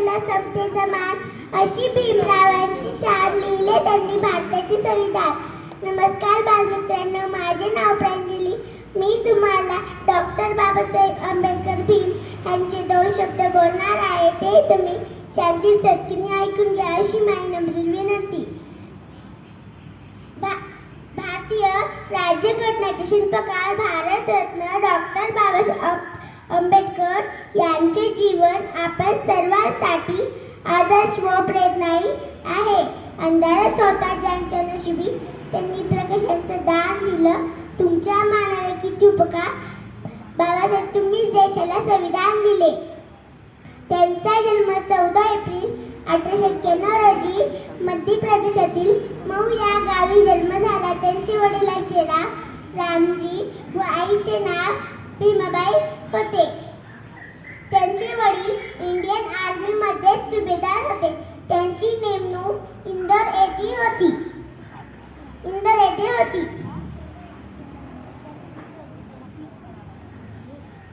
केला समतेचा मान अशी भीमरावांची शान लिहिले त्यांनी भारताचे संविधान. नमस्कार बालमित्रांनो माझे नाव प्रांजली मी तुम्हाला डॉक्टर बाबासाहेब आंबेडकर भीम यांचे दोन शब्द बोलणार आहे. ते तुम्ही शांती सत्कीने ऐकून घ्या अशी माझी नम्र विनंती. भा- भारतीय राज्यघटनेचे शिल्पकार भारतरत्न डॉक्टर बाबासाहेब आंबेडकर यांचे जीवन आपण सर्वांसाठी आदर्श व प्रेरणाई आहे. अंधारात होता ज्यांच्या नशिबी त्यांनी प्रकाशांचं दान दिलं तुमच्या मानाने किती उपकार? बाबासाहेब तुम्ही देशाला संविधान दिले. त्यांचा जन्म चौदा एप्रिल अठराशे एक्क्याण्णव रोजी मध्य प्रदेशातील मऊ या गावी जन्म झाला. त्यांचे वडिलांचे नाव रामजी व आईचे नाव भीमाबाई होते. त्यांचे वडील इंडियन आर्मीमध्ये सुभेदार होते. त्यांची नेमणूक इंदोर येथे होती. इंदोर येथे होती.